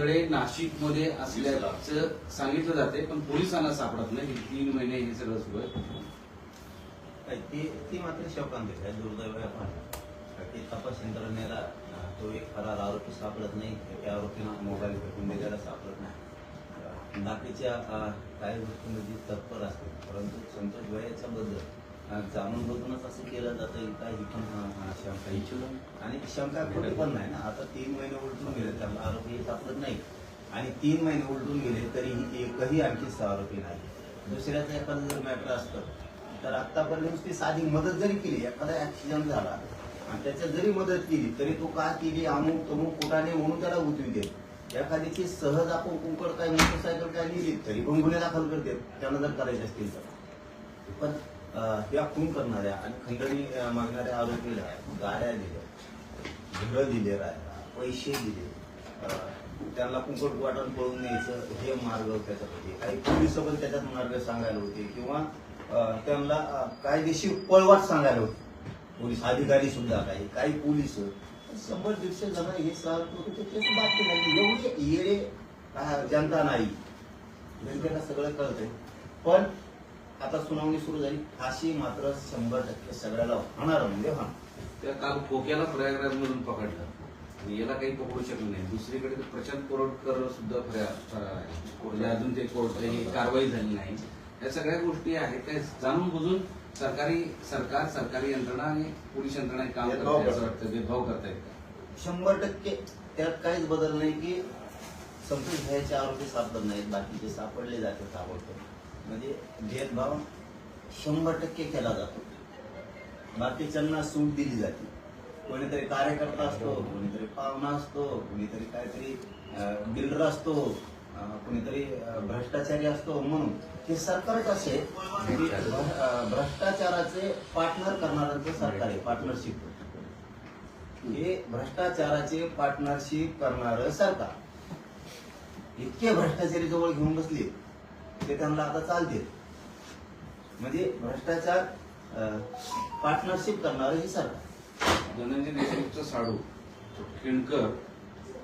आंधळे नाशिकमध्ये असल्याचं सांगितलं जाते पण पोलिसांना सापडत नाही. तीन महिने हे सगळं सुरू आहे. ती ती मात्र शोकांतिक आहे. दुर्दैव आहे तपास यंत्रणेला तो एक फरार आरोपी सापडत नाही. त्या आरोपीनं मोबाईल फेकून दिलेला सापडत नाही. बाकीच्या काही गोष्टींमध्ये तत्पर असते. परंतु संतोष वयाच्या बदल जाणून बघूनच असं केलं जातं काय ही पण शंका इच्छुक आणि शंका कुठे पण नाही ना आता तीन महिने उलटून गेले त्याला आरोपी सापडत नाही. आणि तीन महिने उलटून गेले तरीही एकही आणखी सहा आरोपी नाही. दुसऱ्याचं एखादं जर मॅटर असतं तर आत्तापर्यंत ती साधी मदत जरी केली एखादा ऍक्सिडेंट झाला आणि त्याच्यात जरी मदत केली तरी तो का केली अमुक तमुक कुठाने म्हणून त्याला उतवी देत. एखाद्याची सहज आपण कुंकड काय मोटरसायकल काय लिहिली तरी पण गुन्हे दाखल करते त्यांना जर करायचे असतील तर. पण अं, या खून करणाऱ्या आणि खंडणी मागणाऱ्या आरोपीला गाड्या दिल्या घरं दिले राहायला पैसे दिले. त्यांना कुंकड वाटून पळून न्यायचं हे मार्ग त्याच्यामध्ये. काही पोलीस पण त्याच्यात मार्ग सांगायला होते किंवा त्यांना कायदेशीर पळवाट सांगायला होते. पोलीस अधिकारी सुद्धा काही काही पोलीस. शंभर दीडशे जण हे सर त्याची बातमी नाही. एवढी येडे जनता नाही. जनतेला सगळं कळतंय. पण आता सुनावणी सुरू झाली. फाशी मात्र शंभर टक्के सगळ्याला होणार म्हणजे होणार. त्या काल खोक्याला प्रयागराज मधून पकडलं. आणि याला काही पकडू शकलं नाही. दुसरीकडे ते प्रशांत कोरटकर सुद्धा फरार फरार आहे अजून ते कोर्ट ही कारवाई झाली नाही. या सगळ्या गोष्टी आहेत. त्या जाणून बुजून सरकारी सरकार सरकारी यंत्रणा आणि पोलीस यंत्रणा हे काम भेदभाव करते असं करतात. वाटतं. भेदभाव करतायत शंभर टक्के त्यात काहीच बदल नाही की संतोष भयाचे आरोपी सापडत नाहीत. बाकीचे सापडले जाते ताबडतोब. म्हणजे भेदभाव शंभर टक्के केला जातो. बाकीच्यांना सूट दिली जाते. कोणीतरी कार्यकर्ता असतो कोणीतरी पाहुणा असतो कोणीतरी काहीतरी बिल्डर असतो कुणीतरी कोणीतरी भ्रष्टाचारी असतो म्हणून हे सरकारच असे भ्रष्टाचाराचे पार्टनर करणाऱ्यांचं सरकार आहे पार्टनरशिप हे भ्रष्टाचाराचे पार्टनरशिप करणार सरकार. इतके भ्रष्टाचारी जवळ घेऊन बसले ते त्यांना आता चालते म्हणजे भ्रष्टाचार पार्टनरशिप करणार हे सरकार. धनंजय देशमुखचा साडू तो खिंडकर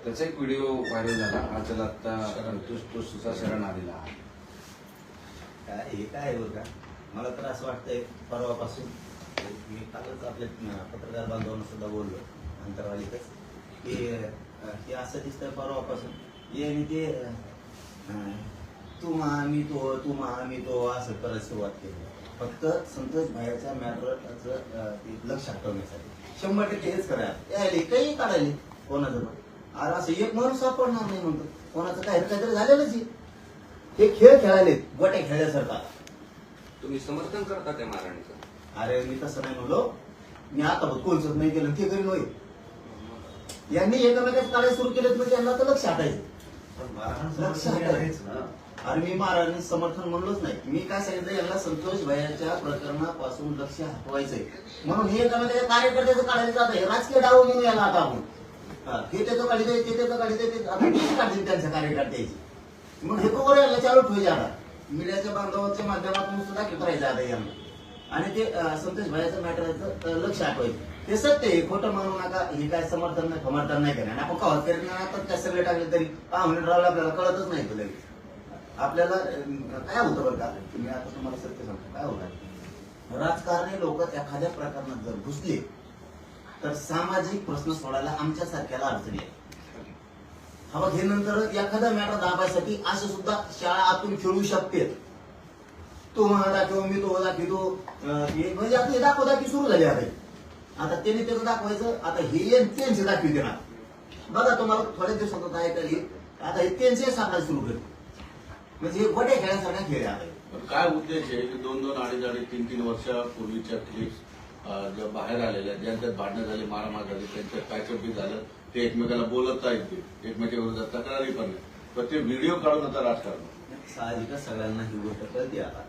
त्याचा एक व्हिडिओ व्हायरल झाला. हा त्याला आता तो- तो सुद्धा शरण आलेला आहे. काय हे काय आहे बरं का? मला तर असं वाटतंय परवापासून मी कालच आपल्या अं, पत्रकार बांधवांना सुद्धा बोललो अंतरवालीतच की हे असं दिसतंय परवापासून. यांनी ते अं, तू महा मी तो तू महा मी तो असं करत सुरुवात केली. फक्त संतोष भाईच्या मॅटरचं लक्ष हटवण्यासाठी. शंभर टक्के हेच करायला. यायले काही काढायले. कोणाचं पण. अरे असं एक माणूस सापडणार नाही म्हणतो. कोणाचं काय काहीतरी झालेलंच हे खेळ खेळायले गोट्या खेळल्यासारखा. तुम्ही समर्थन करता त्या महाराणीचं? अरे मी तसं नाही म्हणलो. मी आता कोणच नाही केलं ते करीन होय यांनी एकामेकाच काळे सुरू केले म्हणजे यांना तर लक्ष हटायचं. लक्ष हटायचं. अरे मी महाराजांनी समर्थन म्हणलोच नाही. मी काय सांगितलं? यांना संतोष भयाच्या प्रकरणापासून लक्ष हटवायचंय. म्हणून हे एकामेकाच्या कार्यकर्त्याचं काढायला जात आहे. राजकीय डाव म्हणून याला आता आपण. हे त्याचं काढले ते त्याचं काढित ते आता काढतील त्यांच्या कार्यकर्त्याची? मग हे कोवर याला चालू ठेवायचे आता मीडियाच्या बांधवांच्या माध्यमातून सुद्धा करायचं आता यांना. आणि ते संतोष भाईचं मॅटरचं लक्ष आठवायचं ते सत्य आहे खोटं म्हणू नका हे काय समर्थन नाही समर्थन नाही करणार. आपण कव्हा करणार आता त्या सगळे टाकले तरी. पाच रावला आपल्याला कळतच नाही तुला आपल्याला काय होतं बरं का? मी आता तुम्हाला सत्य सांगतो काय होतं? राजकारणी लोक एखाद्या प्रकरणात जर घुसले तर सामाजिक प्रश्न सोडायला आमच्या सारख्याला अडचणी आहे हा बघ हे नंतर एखादा मॅटर दाबायसाठी असे सुद्धा शाळा आतून खेळू शकते. तो म्हणा दाखव मी तो दाखवितो. अं, म्हणजे आता हे दाखव दाखवी सुरू झाली आता. आता त्याने त्याचं दाखवायचं आता हे त्यांचे दाखवी देणार. बघा तुम्हाला थोड्या दिवसात ऐकायला येईल. आता हे त्यांचे सांगायला सुरू करते म्हणजे हे गोट्या खेळायसारखा खेळ आहे. पण काय उद्देश आहे की दोन दोन अडीच अडीच तीन तीन वर्षापूर्वीच्या क्लिप्स ज्या बाहेर आलेल्या ज्यांच्यात भांडणं झाली मारामार झाली त्यांच्यात पॅचअप झालं ते एकमेकाला बोलत आहेत ते एकमेकाच्या विरोधात तक्रारी पण नाही. पण ते व्हिडिओ काढून आता राजकारण साहजिकच सगळ्यांना ही गोष्ट कळते आता.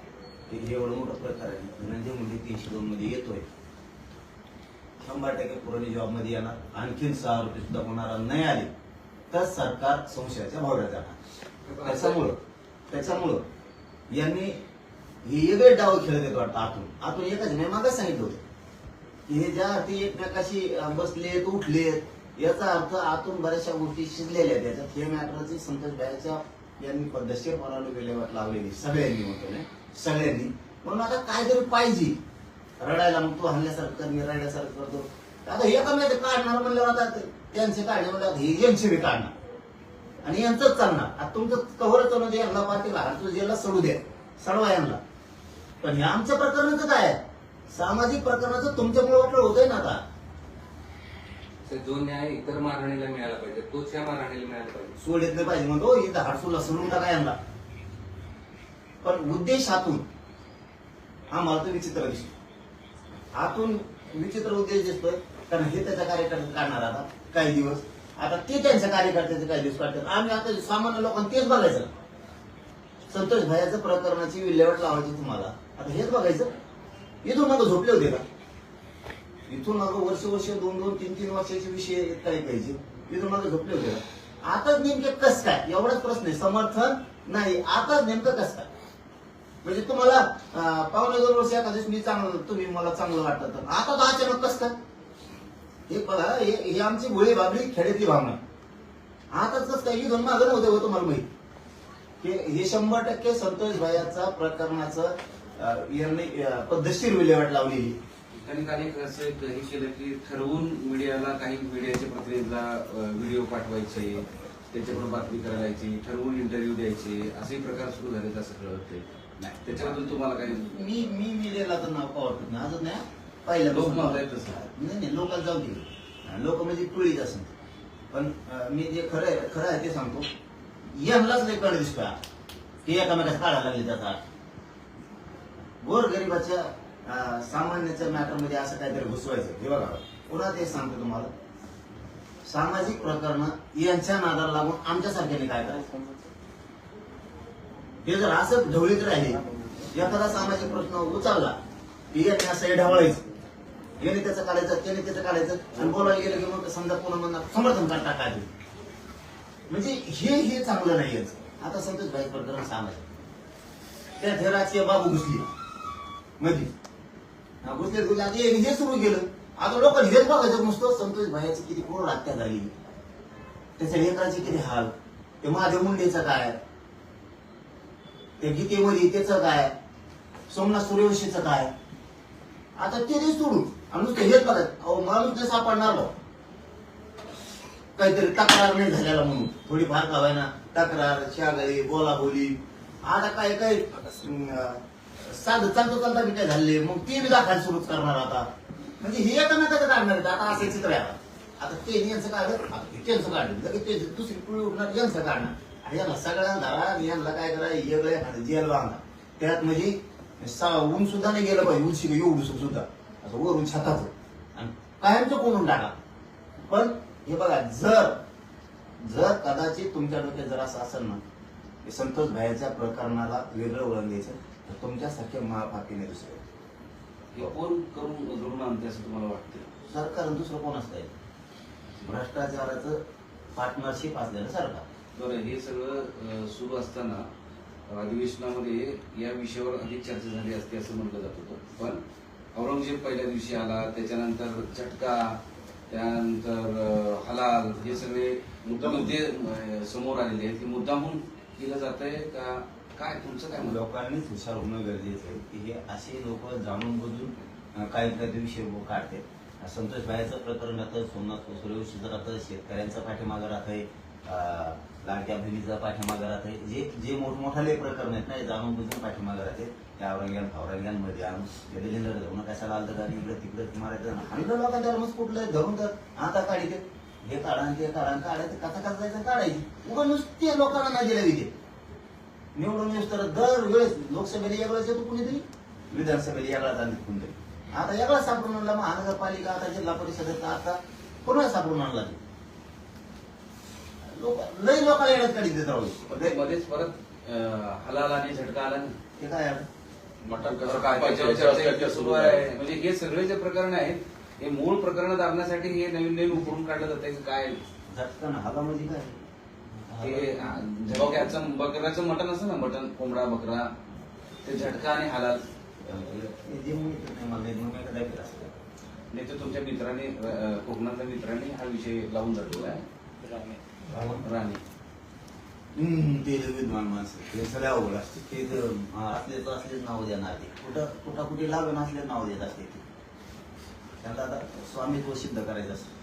की हे एवढं मोठं प्रकार आहे. धनंजय मुंडे तीनशे दोन मध्ये येतोय. शंभर टक्के पुरवणी जॉबमध्ये येणार. आणखीन सहा रुपये सुद्धा कोणाला नाही आले तर सरकार संशयाच्या भावड्यात जाणार. त्याच्यामुळं. त्याच्यामुळं यांनी हे वेगळे डाव खेळत येत वाटतं आतून. आतून एकाच मी मागच सांगितलं होतं. की हे ज्या अर्थी एकमेकाशी बसलेत उठलेत याचा अर्थ आतून बऱ्याचशा गोष्टी शिजलेल्या आहेत. त्याच्यात हे मॅटरची संतोष भाईच्या यांनी पद्धतशीर विल्हेवाट लावलेली. सगळ्यांनी म्हणतो ना सगळ्यांनी. म्हणून आता काहीतरी पाहिजे. रडायला मग तो हल्ल्यासारखं कर मी रडल्यासारखं करतो. आता हे कमी काढणार म्हणल्यावर आता त्यांचे काढणे म्हणजे हे यांचे बी काढणार. आणि यांचंच चालणार. आता तुमचं कव्हर चालू दे यांना पाटील हारतो जेला सोडू द्या. सडवा यांना. पण हे आमच्या प्रकरणाचं काय? सामाजिक प्रकरणाचं तुमच्यामुळे वाटलं होतंय ना आता. तर जो न्याय इतर मारहाणीला मिळाला पाहिजे. तोच या मारहाणीला मिळाला पाहिजे. सोड येत नाही पाहिजे म्हणतो इथं हाडसूला सोडून टाका यांना. पण उद्देश हातून हा मला तर विचित्र दिसतो हातून विचित्र उद्देश दिसतोय. कारण हे त्याच्या कार्यकर्ते काढणार आता काही दिवस. आता ते त्यांच्या कार्यकर्त्याचे काही दिवस काढतात? आम्ही आता सामान्य लोकांना तेच बघायचं. संतोष भाईचं प्रकरणाची विल्हेवाट लावायची तुम्हाला. आता हेच बघायचं. इथून मग झोपले होते का? इथून मागं वर्ष वर्ष दोन दोन तीन तीन वर्षाचे विषय काय काही पाहिजे इथून मागे झोपले होते का? आताच नेमके कस काय? एवढाच प्रश्न आहे. समर्थन नाही. आताच नेमकं कस काय? म्हणजे तुम्हाला पावणे दोन वर्ष एखाद्या मी चांगलं तुम्ही मला चांगलं वाटत. तर आता तर अचानक कस काय? हे बघा हे आमची भोळी बाबरी खेड्यातली भावना. आताच कस काय इथून मागं नव्हतं हो तुम्हाला माहिती. हे हे शंभर टक्के संतोष भाईचा प्रकरणाचं यांनी पद्धतशीर विल्हेवाट लावलेली. त्यांनी काल एक असं हे केलं की ठरवून मीडियाला काही मीडियाच्या प्रतिनिधीला व्हिडिओ पाठवायचे त्याच्याकडून बातमी करायला यायची ठरवून इंटरव्ह्यू द्यायचे असे प्रकार सुरू झाले असं कळत नाही त्याच्याबद्दल तुम्हाला काही मी मी मीडियाला तर नाव का वाटत नाही? अजून नाही. पहिल्या लोक म्हणतायत तसं. नाही नाही लोकांना जाऊ दे. लोक म्हणजे टोळीच असं पण मी जे खरं आहे खरं आहे ते सांगतो. यांनाच नाही कळ दिसतोय की एकामेकाचा काढायला लागले त्याचा गोर गरिबाच्या सामान्याच्या मॅटरमध्ये असं काहीतरी घुसवायचं. हे बघा पुन्हा ते सांगतो तुम्हाला. सामाजिक प्रकरण यांच्या नादाला लागून आमच्यासारख्याने काय करायचं? हे जर असं ढवळीत राहिले एखादा सामाजिक प्रश्न उचलला की याने असं हे ढवळायचं. याने त्याचं काढायचं त्याने त्याचं काढायचं आणि बोलायला गेलं की मग समजा पुन्हा म्हणणार समर्थन करता काय म्हणजे हे हे चांगलं नाही आता संतोष भाई प्रकरण सांगायचं. त्या हे राजकीय बाबू घुसली. मध्ये म्हणजे. घुसले घुसले आता हे सुरू केलं. आता लोक हेच बघायचं नुसतं संतोष भाईची किती क्रूर हत्या झाली. त्याच्या लेकराचे किती हाल. ते माझ्या मुंडेचं काय? ते गीतेमध्ये त्याचं काय? सोमनाथ सूर्यवंशीचं काय? आता ते सोडू आणि नुसतं हेच बघायचं अहो माणूस ते सापडणार काहीतरी तक्रार नाही झालेला म्हणून. थोडीफार का ना तक्रार शागळी बोलाबोली. आता काय काय साध साधं चालता बी काय झाले मग ते बी दाखवायला सुरूच करणार आता. म्हणजे हे आता नका काढणार आता असं चित्र आहे. आता ते यांचं काढलं त्यांचं काढलं लगेच ते दुसरी पिढी उठणार यांचं काढणार. आणि यांना सगळ्यांना धरा यांना काय करा वेगळे जेल बांधा त्यात म्हणजे ऊन सुद्धा नाही गेलं पाहिजे उंची एवढूस सुद्धा. असं वरून छताचं. आणि कायमचं कोणून टाका. पण हे बघा जर जर कदाचित तुमच्या डोक्यात जर असं असेल ना संतोष भाईच्या प्रकरणाला वेगळं वळण द्यायचं तर तुमच्यासारखे महापापीने दुसरे. हे कोण करून जोडून आणते असं तुम्हाला वाटतं सरकार दुसरं कोण असतंय? भ्रष्टाचाराचं पार्टनरशिप असलेलं सरकार. बरं हे सगळं सुरू असताना अधिवेशनामध्ये या विषयावर अधिक चर्चा झाली असते असं म्हटलं जात होतं. पण औरंगजेब पहिल्या दिवशी आला त्याच्यानंतर झटका त्यानंतर हलाल हे सगळे मुद्दा समोर आलेले आहेत. हे मुद्दामून केलं जात आहे का? काय? तुमचं काय लोकांनीच हुशार होणं गरजेचं आहे की हे असे लोक जाणून बुजून काही काही विषय काढते संतोष भाईचं प्रकरण राहतं सोमनाथ सूर्यवंशीचं राहतं शेतकऱ्यांचा पाठीमागं राहतंय. अं, लाडक्या बहिणीचा पाठीमागं राहतंय. जे जे मोठमोठाले प्रकरण आहेत ना जाणून बुजून पाठिंबा राहते त्या औरंग्यान फावरंग्यांमध्ये आणून ते धरून कशाला आलं तर इकडे तिकडे मारायचं? आणलं लोकांच्या मग कुठलं धरून तर आता काढिते हे काढा ते काढा काढायचं कसा कसा जायचं काढायची. उगा नुसते लोकांना नाही दिलं विधी निवडून येऊस तर दर वेळेस लोकसभेला वेगळाच येतो कुणीतरी. विधानसभेला वेगळाच आणत कुणीतरी. आता एकळा सापडून आणला महानगरपालिका आता जिल्हा परिषदेचा आता पुन्हा सापडून आणला ते. लोक लय लोकांना येण्यात काढी देत राहू. मध्येच परत हलाल आणि झटका आला. ते काय? मटण कसं काय चर्चा सुरू आहे. म्हणजे हे सगळे जे प्रकरण आहेत हे मूळ प्रकरण दाबण्यासाठी हे नवीन नवीन उकरून काढलं जातंय की काय? झटकन हवा म्हणजे काय? ते झटक्याचं बकऱ्याचं मटण असतं ना मटण कोंबडा बकरा ते झटका आणि हलाल. हे जे म्हणतात नाही तर तुमच्या मित्राने कोकणातल्या मित्राने हा विषय लावून धरलेला आहे. राणे. ते विद्वान माणसं ते सगळ्या अवघड असते ते अं, असले तर असलेच नाव देणार ते कुठं कुठं कुठे लागून असले नाव देत असते ते. त्यांना आता स्वामित्व सिद्ध करायचं असतं.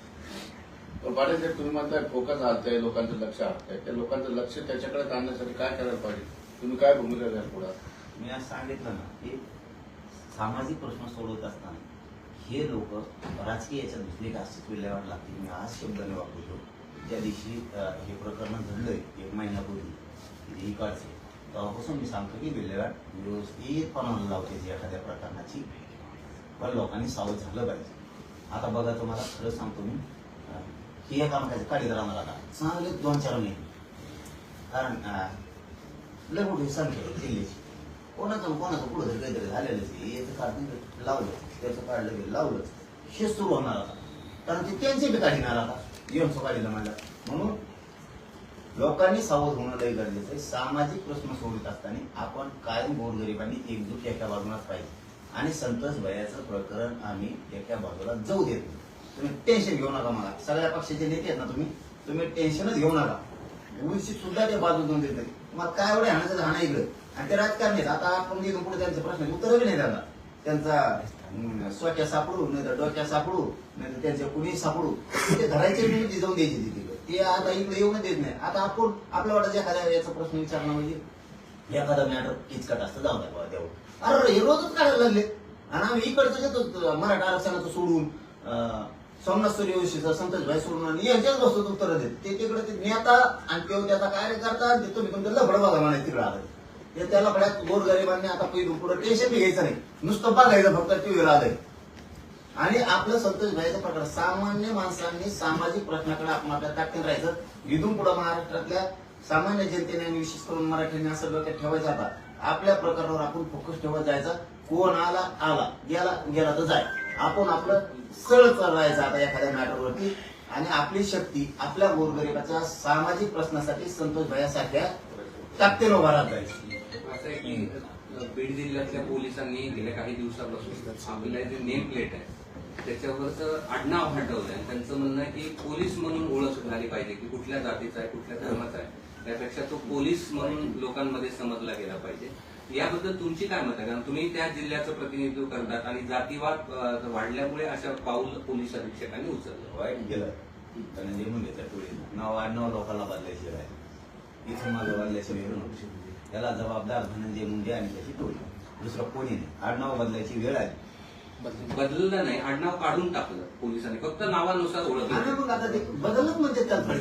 पण पाटील साहेब तुम्ही म्हणताय फोकस हटतंय लोकांचं लक्ष हटतंय त्या लोकांचं लक्ष त्याच्याकडे आणण्यासाठी काय करायला पाहिजे? तुम्ही काय भूमिका घ्याल पुढे? मी आज सांगितलं ना की सामाजिक प्रश्न सोडवत असताना हे लोक राजकीय याच्यात घुसले का असं विल्हेवाट लागते मी आज शब्दाने वापरतो त्या दिवशी हे प्रकरण घडलंय एक महिन्यापूर्वी. काढते तेव्हापासून मी सांगतो की विल्हेवाट व्यवस्थितपणाने लावते जी एखाद्या प्रकरणाची. पण लोकांनी सावध झालं पाहिजे. आता बघा तुम्हाला खरं सांगतो मी की ही एका कामाची राहणार आता. चांगले दोन चार महिने. कारण लय मोठी संख्या आहे जिल्ह्याची कोणाचं कोणाचं पुढं तरी काहीतरी झालेलंच याचं काढणं लावलं. त्याचं काढलं गेलं लावलं. हे सुरू होणार आता. कारण ते त्यांचे बी काढणार आता. एमचं काढलं म्हणलं. म्हणून लोकांनी सावध होणं लय गरजेचं आहे. सामाजिक प्रश्न सोडत असताना आपण कायम गोरगरिबांनी एकजूट एका बाजूलाच पाहिजे. आणि संतोष भयाचं प्रकरण आम्ही एका बाजूला जाऊ देत नाही. तुम्ही टेन्शन घेऊ नका मला. सगळ्या पक्षाचे नेते आहेत ना तुम्ही? तुम्ही टेन्शनच घेऊ नका. उलशी सुद्धा ते बाजू देऊन देत नाही. मग काय एवढे हाणायचं हाणा इकडं? आणि ते राजकारणी आता आपण पुढे त्यांचे प्रश्न उत्तरही नाही त्यांना त्यांचा हम्म, सापडू नाही तर डोक्या सापडू नाही तर त्यांच्या कुणी सापडू. ते धरायचे मी जाऊन द्यायची तिथे. ते आता इकडे येऊन देत नाही. आता आपण आपल्या वाटत एखाद्या याचा प्रश्न विचारणं म्हणजे एखादा मॅटर किचकट असतं जाऊ द्या बाबा तेव्हा अरे हे रोजच काढायला लागले. आणि आम्ही इकडचं घेतो मराठा आरक्षणाचं सोडून अं, सोमनाथ सूर्यवंशीचं संतोष भाई सोडून आणि यांच्याच बसतो उत्तर देत. ते तिकडे ते नेता आणि ते त्याचा कार्यकर्ता आणि ते तुम्ही तुमचं लफड बघा म्हणायचं तिकडे आलं. ते त्याला बऱ्याच गोरगरिबांनी आता पहिलं पुढे टेन्शन बी घ्यायचं नाही. नुसतं बघायचं फक्त टीव्हीला आलंय. आणि आपलं संतोष भाईचा प्रकार सामान्य माणसांनी सामाजिक प्रश्नाकडे आपण आपल्या ताकदीन राहायचं. इथून पुढे महाराष्ट्रातल्या सामान्य जनतेने आणि विशेष करून मराठ्यांनी असं डोक्यात ठेवायचं आता. आपल्या प्रकारावर आपण फोकस ठेवत जायचा. कोण आला आला. गेला गेला तर जाय. आपण आपलं सरळ चालवायचं आता एखाद्या मॅटरवरती आणि आपली शक्ती आपल्या गोरगरिबाच्या सामाजिक प्रश्नासाठी संतोष भाईसारख्या ताकदीनं उभा राहत जायचं. असं आहे की बीड जिल्ह्यातल्या पोलिसांनी गेल्या काही दिवसापासून आपल्या जे नेम प्लेट आहे त्याच्यावरचं आडनाव हटवलं आणि त्यांचं म्हणणं आहे की पोलीस म्हणून ओळख झाली पाहिजे की कुठल्या जातीचा आहे कुठल्या धर्माचा आहे. त्यापेक्षा तो पोलीस म्हणून लोकांमध्ये समजला गेला पाहिजे. याबद्दल तुमची काय मत? आहे कारण तुम्ही त्या जिल्ह्याचं प्रतिनिधित्व करतात आणि जातीवाद वाढल्यामुळे अशा पाऊल पोलीस अधीक्षकांनी उचललं. हो, वाईट गेलं. धनंजय मुंडेच्या नाव आडनाव लोकांना बांधलेच आहे इथे माझं बदलायचं त्याला जबाबदार धनंजय मुंडे आणि त्याची टोळी. दुसरं कोणी नाही. आडनाव बदलायची वेळ आली. बदललं नाही. आडनाव काढून टाकलं पोलिसांनी. फक्त नावानुसार ओळखलं मग आता ते बदलच म्हणजे त्या. मग.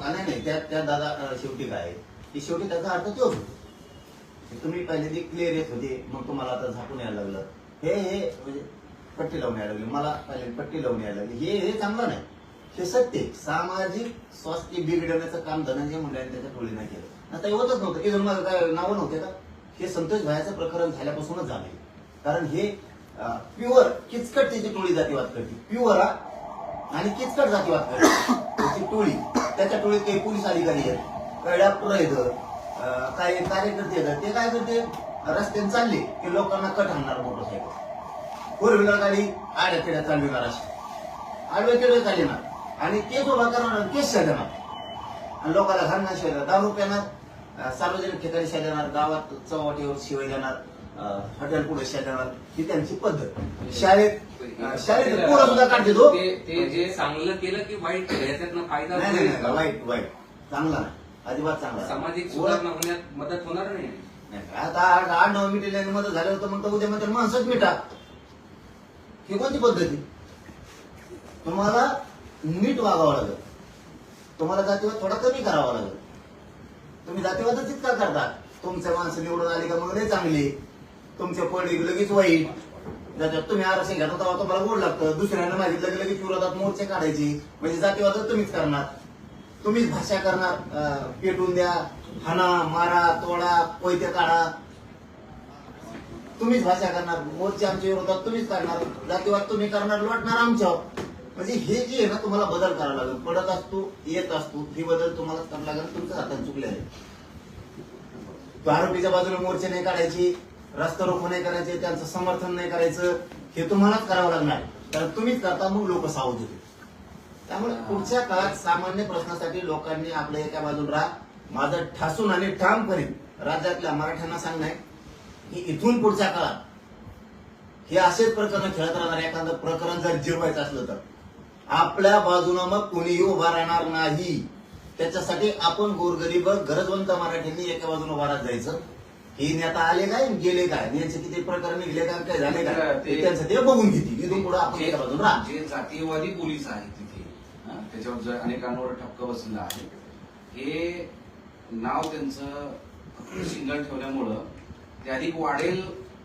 नाही नाही त्या त्या दादा शेवटी काय? आहे? की शेवटी त्याचा अर्थ तोच होतो. की तुम्ही पहिले ते क्लिअर येत होते मग तुम्हाला आता झाकून यायला लागलं. हे हे म्हणजे पट्टी लावून यायला लागली. मला पहिले पट्टी लावून यायला लागली. हे हे चांगलं नाही. हे सत्य सामाजिक स्वास्थ्य बिघडवण्याचं काम धनंजय मुंडे त्याच्या टोळीने केलं. आता हे होतच नव्हतं. इथून माझं काय नावं नव्हते का? हे संतोष भायाचं प्रकरण झाल्यापासूनच झाले कारण हे प्युअर किचकट त्याची टोळी जातीवाद करते. प्युअर आणि किचकट जातीवाद करते. त्याची टोळी त्याच्या टोळीत काही पोलीस अधिकारी आहेत. कळ्या पुरा येतं. काही कार्यकर्ते येतात. ते काय करते? रस्त्याने चालले की लोकांना कट आणणार मोटरसायकल. फोर व्हीलर गाडी आड्या खेड्या चालविणार अशी. आडव्या खेड्या चालविणार आणि केस उभा करणार केस शोधणार आणि लोकांना घालणार शिवाय दारू रुपयानं सार्वजनिक ठिकाणी शेजाणार गावात चौवाटीवर शिवाय देणार हॉटेल पुढे शेजाणार ही त्यांची पद्धत. शाळेत अं, शाळेत पोरं सुद्धा काढते तो ते ते जे चांगलं केलं की वाईट केलं याच्यातनं फायदा नाही? वाईट वाईट. चांगला अजिबात चांगला. सामाजिक सुधारणा होण्यात मदत होणार नाही. आता आठ आठ नऊ मिनिटमध्ये झालं होतं मग तर उद्या म्हणतात माणसंच मिटा. ही कोणती पद्धती तुम्हाला नीट वागावं लागेल. तुम्हाला जातीवाद थोडा कमी करावा लागेल. तुम्ही जातीवादच इतका करता. तुमच्या माणसं निवडून आली का मग लय चांगली. तुमच्या पडली लगेच वाईट. त्याच्यात तुम्ही आरक्षण घेता तेव्हा तुम्हाला गोड लागतं. दुसऱ्यांना मागितलं की लगेच विरोधात मोर्चे काढायची. म्हणजे जातीवादच तुम्हीच करणार. तुम्हीच भाषा करणार. पेटून द्या. हाना मारा तोडा पैते काढा. तुम्हीच भाषा करणार. मोर्चे आमच्या विरोधात तुम्हीच काढणार. जातीवाद तुम्ही करणार लोटणार आमच्यावर. म्हणजे हे जे आहे ना तुम्हाला बदल करावा लागेल. पडत असतो येत असतो हे बदल तुम्हाला करावं लागेल. तुमच्या हातात चुकले आहे आरोपीच्या बाजूला मोर्चे नाही काढायची रस्ता रोखो नाही करायचे त्यांचं समर्थन नाही करायचं हे तुम्हालाच करावं लागणार. कारण तुम्हीच करता मग लोक सावध होते त्यामुळे पुढच्या काळात सामान्य प्रश्नासाठी लोकांनी आपल्या एका बाजूला राहा. माझं ठासून आणि ठामपणे राज्यातल्या मराठ्यांना सांगणं की इथून पुढच्या काळात हे असेच प्रकरण खेळत राहणार एखादं प्रकरण जर जिरवायचं असलं तर. आपल्या बाजूनं मग कोणीही उभा राहणार नाही. त्याच्यासाठी आपण गोरगरीब गरजवंत मराठ्यांनी एका बाजूने उभा राहत जायचं. हे नेता आले काय गेले काय? यांचे किती प्रकरण निघले काय काय झाले काय ते त्यांचं ते बघून घेतील. इथून पुढे आपण एका बाजून राहा जे जातीयवादी पोलीस आहेत तिथे हा, त्याच्यावर अनेकांवर ठपका बसलेला आहे हे नाव त्यांचं सिंगल ठेवल्यामुळं ते अधिक वाढेल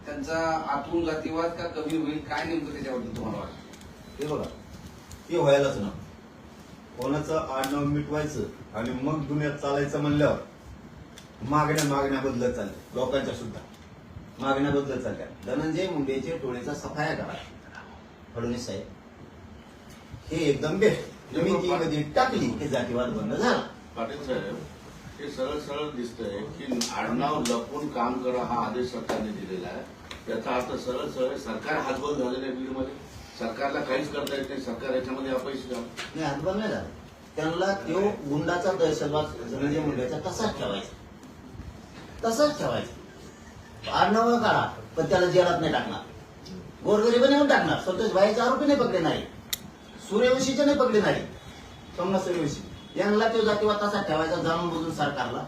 त्यांचा आतून जातीवाद का कमी होईल काय नेमकं त्याच्याबद्दल तुम्हाला वाटतं? हे बघा. ते व्हायलाच ना. कोणाचं आडनाव मिटवायचं आणि मग दुनियात चालायचं म्हणल्यावर मागण्या मागण्या बदलत चालल्या लोकांच्या सुद्धा. मागण्या बदलत चालल्या. धनंजय मुंडेचे टोळीचा सफाया करा. फडणवीस साहेब हे एकदम बेस्ट तुम्ही ती मध्ये टाकली की जातीवाद बंद झाला. पाटील साहेब हे सरळ सरळ दिसतंय की आडनाव लपून काम करा हा आदेश सरकारने दिलेला आहे. त्याचा अर्थ सरळ सरळ सरकार हातबल झालेलं आहे बीडमध्ये. सरकारला काहीच करता येत नाही. सरकार याच्यामध्ये अपयशी झालं. नाही हातबल नाही झाला. त्यांना तो गुंडाचा दहशतवाद धनंजय मुंडेचा तसाच ठेवायचा. तसाच ठेवायचा. आडनाव काढा पण त्याला जेलात नाही टाकणार. गोरगरीब नेऊन टाकणार. संतोष भाईचे आरोपी नाही पकडले नाही सूर्यवंशीचे नाही पकडले नाही सोमनाथ सूर्यवंशी. यांना तो जातीवाद तसा ठेवायचा जाणून बुजून सरकारला.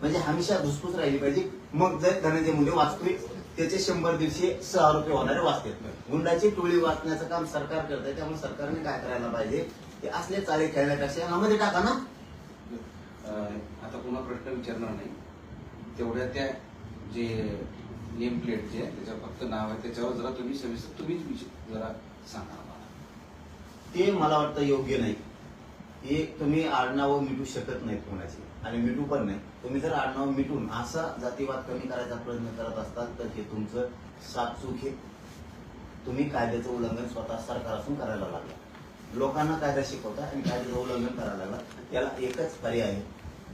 म्हणजे हमेशा धुसफूस राहिली पाहिजे. मग जर धनंजय मुंडे वाचतोय. त्याचे शंभर दिवशी सहा रुपये होणारे वाचते. गुंडाची टोळी वाचण्याचं काम सरकार करतंय त्यामुळे सरकारने काय करायला पाहिजे? ते असले चाळे खेळण्यापेक्षा यामध्ये टाका ना. आता पुन्हा प्रश्न विचारणार नाही. तेवढ्या त्या जे नेम प्लेट जे आहे त्याच्यावर फक्त नाव आहे त्याच्यावर जरा तुम्ही सविस्तर तुम्हीच जरा सांगा आम्हाला. ते मला वाटतं योग्य नाही. हे तुम्ही आडनावं मिटू शकत नाहीत कोणाची. आणि मिटू पण नाही. तुम्ही जर आडनाव मिटून असा जातीवाद कमी करायचा प्रयत्न करत असताल तर हे तुमचं सातचूक हे तुम्ही कायद्याचं उल्लंघन स्वतः सरकार असून करायला लागला. लोकांना कायदा शिकवता आणि कायद्याचं उल्लंघन करायला लागला. त्याला एकच पर्याय आहे.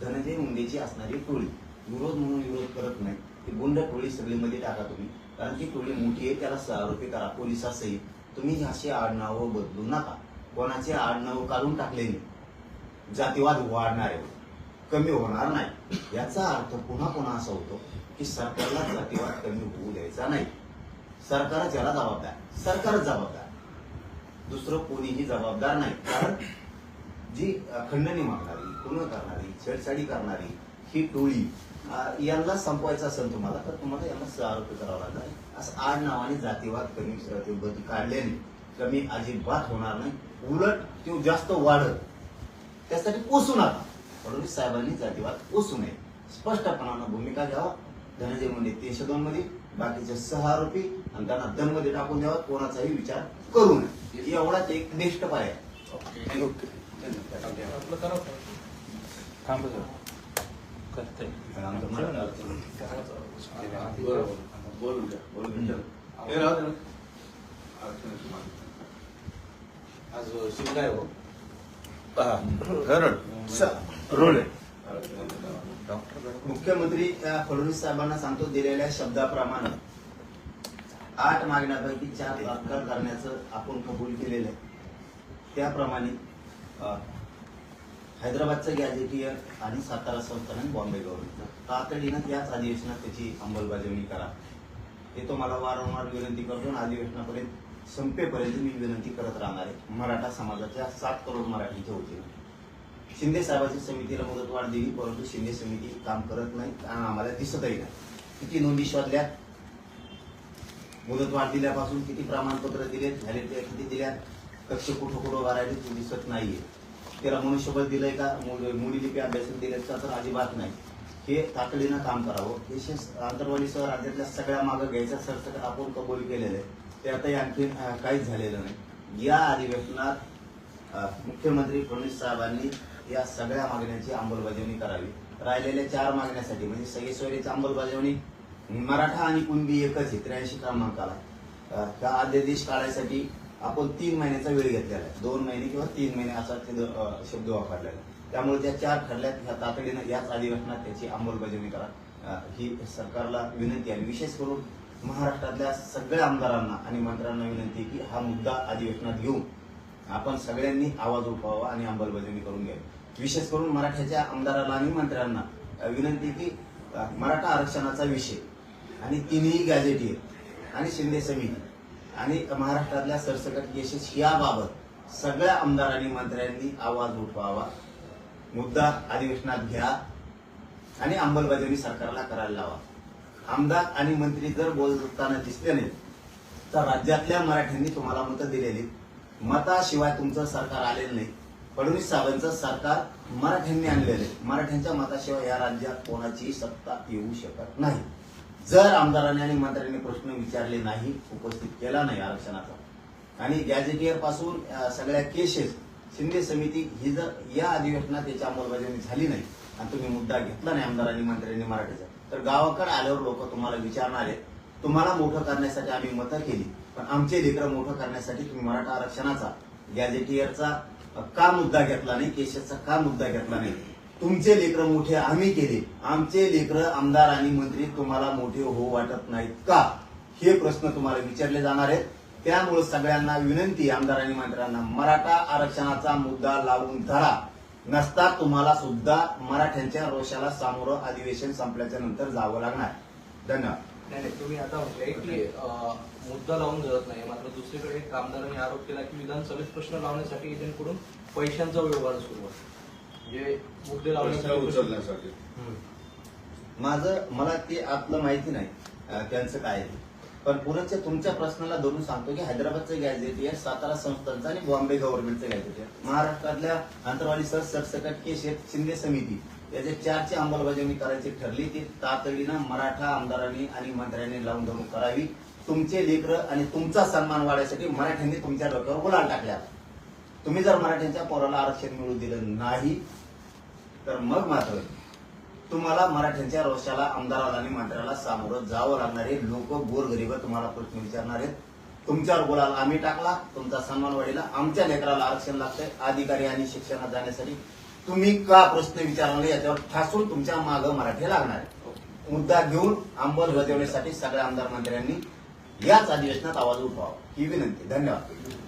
धनंजय मुंडेची असणारी टोळी. विरोध म्हणून विरोध करत नाही. ती गुंड टोळी सगळीमध्ये टाका तुम्ही. कारण ती टोळी मोठी आहे त्याला आरोपी करा पोलिसासही तुम्ही अशी आडनावं बदलू नका. कोणाचे आडनावं काढून टाकले नाही. जातीवाद वाढणार. आहे कमी होणार नाही. याचा अर्थ पुन्हा पुन्हा असा होतो की सरकारला जातीवाद कमी होऊ द्यायचा नाही. सरकारच याला जबाबदार सरकारच जबाबदार. दुसरं कोणीही जबाबदार नाही. कारण जी खंडणी मागणारी पूर्ण करणारी छेडछाडी करणारी ही टोळी यांना संपवायचं असेल तुम्हाला तर तुम्हाला यांना सहा करावा लागणार असं आड नावाने जातीवाद कमी बदल काढल्याने कमी अजिबात होणार नाही. उलट तो जास्त वाढत त्यासाठी पोसू नका. फडणवीस साहेबांनी जातीवाद पोसू नये स्पष्टपणानं भूमिका घ्यावा. धनंजय मुंडे तीनशे दोन मध्ये बाकीचे सहा आरोपी आणि त्यांना दनमध्ये टाकून द्यावा. कोणाचाही विचार करू नये. एवढाच एक निष्ठ हे मागणी. आज शिवराय मुख्यमंत्री फडणवीस साहेबांना सांगतो दिलेल्या शब्दाप्रमाणे. आठ मागण्यापैकी चार तात्काळ करण्याचं आपण कबूल केलेलं आहे. त्याप्रमाणे हैदराबादचं गॅजेटियर आणि सातारा संस्थान आणि बॉम्बे गव्हर्नमेंटचं. तातडीनं त्याच अधिवेशनात त्याची अंमलबजावणी करा. हे तो मला वारंवार विनंती करतो आणि अधिवेशनापर्यंत संपेपर्यंत मी विनंती करत राहणार आहे. मराठा समाजाच्या सात करोड मराठीच्या वतीनं. शिंदे साहेबांच्या समितीला मुदतवाढ दिली परंतु शिंदे समिती काम करत नाही आणि आम्हाला दिसतही नाही. किती नोंदी शोधल्या? मुदतवाढ दिल्यापासून किती प्रमाणपत्र दिले झाले ते किती दिल्यात? कक्ष कुठं कुठं उभा ते दिसत नाहीये. त्याला मनुष्यबळ दिलंय का? मुलीलिपी अभ्यासन लिपी दिलेत का? तर अजिबात नाही. हे तातडीनं काम करावं. विशेष आंतरवालीसह राज्यातल्या सगळ्या मागं घ्यायचा सरसकट आपण कबूल केलेलं आहे. ते आता आणखी काहीच झालेलं नाही. या अधिवेशनात मुख्यमंत्री फडणवीस साहेबांनी या सगळ्या मागण्यांची अंमलबजावणी करावी. राहिलेल्या चार मागण्यासाठी म्हणजे सगळे अंमलबजावणी मराठा आणि कुणबी एकच आहे त्र्याऐंशी क्रमांकाला. त्या अध्यादेश काढायसाठी आपण तीन महिन्याचा वेळ घेतलेला आहे. दोन महिने किंवा तीन महिने असा शब्द वापरलेला आहे. त्यामुळे त्या चार खडल्यात ह्या तातडीनं याच अधिवेशनात त्याची अंमलबजावणी करा. ही सरकारला विनंती आहे. विशेष करून महाराष्ट्रातल्या सगळ्या आमदारांना आणि मंत्र्यांना विनंती की हा मुद्दा अधिवेशनात घेऊन आपण सगळ्यांनी आवाज उठवावा आणि अंमलबजावणी करून घ्यावी. विशेष करून मराठ्याच्या आमदाराला आणि मंत्र्यांना विनंती की मराठा आरक्षणाचा विषय आणि तिन्ही गॅजेटियर आणि शिंदे समिती आणि महाराष्ट्रातल्या सरसकट केसेस याबाबत सगळ्या आमदार आणि मंत्र्यांनी आवाज उठवावा. मुद्दा अधिवेशनात घ्या आणि अंमलबजावणी सरकारला करायला लावा. आमदार आणि मंत्री जर बोलताना दिसले नाही तर राज्यातल्या मराठ्यांनी तुम्हाला मतं दिलेली. मताशिवाय तुमचं सरकार आलेलं नाही. फडणवीस साहेबांचं सरकार मराठ्यांनी आणलेलं आहे. मराठ्यांच्या मताशिवाय या राज्यात कोणाची सत्ता येऊ शकत नाही. जर आमदारांनी आणि मंत्र्यांनी प्रश्न विचारले नाही उपस्थित केला नाही आरक्षणाचा आणि गॅजेटियरपासून सगळ्या केसेस शिंदे समिती ही जर या अधिवेशनात याची अंमलबजावणी झाली नाही आणि तुम्ही मुद्दा घेतला नाही आमदारांनी मंत्र्यांनी मराठीचा तर गावाकडे आल्यावर लोक तुम्हाला विचारणार आहेत. तुम्हाला मोठं करण्यासाठी आम्ही मतं केली. पण आमचे लेकरं मोठं करण्यासाठी तुम्ही मराठा आरक्षणाचा गॅजेटियरचा का मुद्दा घेतला नाही केसेसचा का मुद्दा घेतला नाही? तुमचे लेकरं मोठे आम्ही केले. आमचे लेकरं आमदार आणि मंत्री तुम्हाला मोठे हो वाटत नाहीत का? हे प्रश्न तुम्हाला विचारले जाणार आहेत. त्यामुळे सगळ्यांना विनंती आमदार आणि मंत्र्यांना मराठा आरक्षणाचा मुद्दा लावून धरा. नसता तुम्हाला सुद्धा मराठ्यांच्या रोषाला सामोरं अधिवेशन संपल्याच्या नंतर जावं लागणार. धन्यवाद. नाही नाही तुम्ही आता म्हटलंय की मुद्दा लावून धरत नाही. मात्र दुसरीकडे एक आमदारांनी आरोप केला की विधानसभेत प्रश्न लावण्यासाठी एजंटकडून पैशांचा व्यवहार सुरू आहे. म्हणजे मुद्दे लावण्यासाठी. माझं मला ते आतलं माहिती नाही. त्यांचं काय. पण पुण्याच्या तुमच्या प्रश्नाला धरून सांगतो की हैदराबादचं गॅझेटियर सातारा संस्थांचं आणि बॉम्बे गव्हर्नमेंटचं गॅझेटियर महाराष्ट्रातल्या अंतरवाली सर सरसकट के शेत शिंदे समिती. याचे चारची अंमलबजावणी करायची ठरली ती तातडीनं मराठा आमदारांनी आणि मंत्र्यांनी लावून धरून करावी. तुमचे लेकरं आणि तुमचा सन्मान वाढायसाठी मराठ्यांनी तुमच्या डोक्यावर गुलाल टाकल्या. तुम्ही जर मराठ्यांच्या पोराला आरक्षण मिळू दिलं नाही तर मग मात्र तुम्हाला मराठ्यांच्या रोषाला आमदाराला आणि मंत्र्याला सामोरं जावं लागणारे लोक गोरगरीब तुम्हाला प्रश्न विचारणार आहेत. तुमच्यावर बोलायला आम्ही टाकला तुमचा सन्मान वाढीला आमच्या लेकराला आरक्षण लागतंय अधिकारी आणि शिक्षणात जाण्यासाठी. तुम्ही का प्रश्न विचारणार याच्यावर ठासून तुमच्या मागं मराठी लागणार आहे मुद्दा घेऊन अंमलबजावणीसाठी सगळ्या आमदार मंत्र्यांनी याच अधिवेशनात आवाज उठवावा. ही विनंती. धन्यवाद.